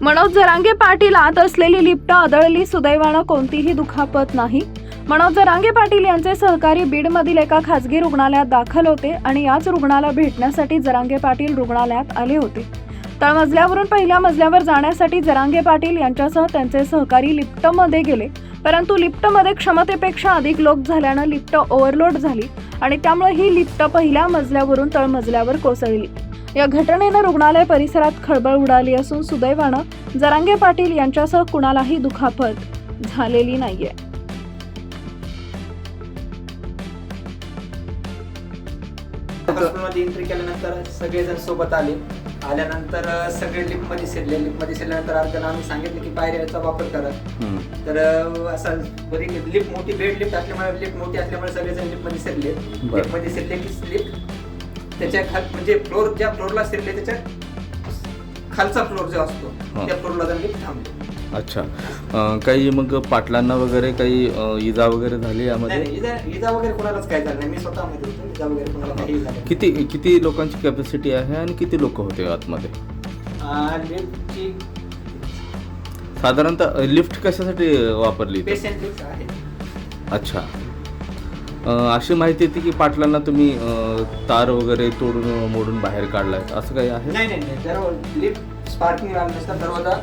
मनोज जरांगे पाटील आत असलेली लिफ्ट आदळली सुदैवानं कोणतीही दुखापत नाही. मनोज जरांगे पाटील यांचे सहकारी बीडमधील एका खासगी रुग्णालयात दाखल होते आणि याच रुग्णाला भेटण्यासाठी जरांगे पाटील रुग्णालयात आले होते. तळमजल्यावरून पहिल्या मजल्यावर जाण्यासाठी जरांगे पाटील यांच्यासह त्यांचे सहकारी लिफ्टमध्ये गेले. परंतु लिफ्टमध्ये क्षमतेपेक्षा अधिक लोक झाल्यानं लिफ्ट ओव्हरलोड झाली आणि त्यामुळे ही लिफ्ट पहिल्या मजल्यावरून तळमजल्यावर कोसळली. या घटनेनं रुग्णालय परिसरात खळबळ उडाली असून सुदैवानं जरांगे पाटील यांच्यासह कुणालाही दुखापत झालेली नाहीये. हॉस्पिटलमध्ये एंट्री केल्यानंतर सगळेजण सोबत आले. आल्यानंतर सगळे लिफ्टमध्ये शिरले. लिफ्टमध्ये शिरल्यानंतर अर्ध्याला आम्ही सांगितलं की पायऱ्याचा वापर करा. तर असं बरी लिफ्ट मोठी बेड लिफ्ट असल्यामुळे लिफ्ट मोठी असल्यामुळे सगळेजण लिफ्टमध्ये शिरले. लिफ्टमध्ये शिरले की लिफ्ट त्याच्या खाल म्हणजे फ्लोर ज्या फ्लोरला शिरले त्याच्या खालचा फ्लोर जो असतो हा. त्या फ्लोरला जाऊन लिफ्ट थांबले. अच्छा. अं, काही मग पाटलांना वगैरे काही अं, इजा वगैरे झाली नाही यामध्ये? नाही, इजा इजा वगैरे कोणालाच काय झालं नाही. मी स्वतः मध्ये होतो. इजा वगैरे कोणाला काही झालं नाही. किती किती लोकांची कॅपॅसिटी आहे आणि किती लोक होते आतमध्ये? लिफ्टची साधारणतः लिफ्ट कशासाठी वापरली? पेशंट लिफ्ट आहे. अच्छा. अशी माहिती येते की पाटलांना तुम्ही तार वगैरे तोडून मोडून बाहेर काढलाय असं काही आहे? नाही नाही नाही. दरवाजा लिफ्ट स्पार्किंग लागलं दरवाजा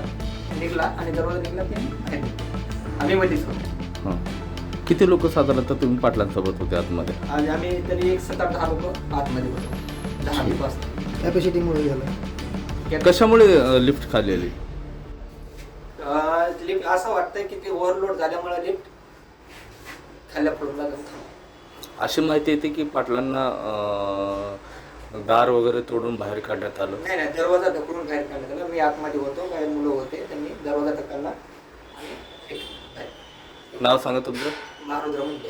निघला आणि दरवाजा निघला की. आम्ही मध्येच होतो हां. किती लोक साधारणतः तुम्ही पाटलांसोबत होते आतमध्ये? आणि आम्ही तरी एक सात आठ दहा लोक आतमध्ये होतो. दहा ते पाच कॅपॅसिटीमुळे झालं. कशामुळे लिफ्ट खाली आली? लिफ्ट असं वाटतंय की ते ओव्हरलोड झाल्यामुळे लिफ्ट खाल्ल्या जाऊन थांबलं. अशी माहिती येते की पाटलांना दार वगैरे तोडून बाहेर काढण्यात आलं. नाही नाही दरवाजा ढकलून बाहेर काढण्यात आला. मी आतमध्ये होतो काही मुलं होते त्यांनी दरवाजा बाहेर. नाव सांगा तुमचं. मारुद्र म्हणजे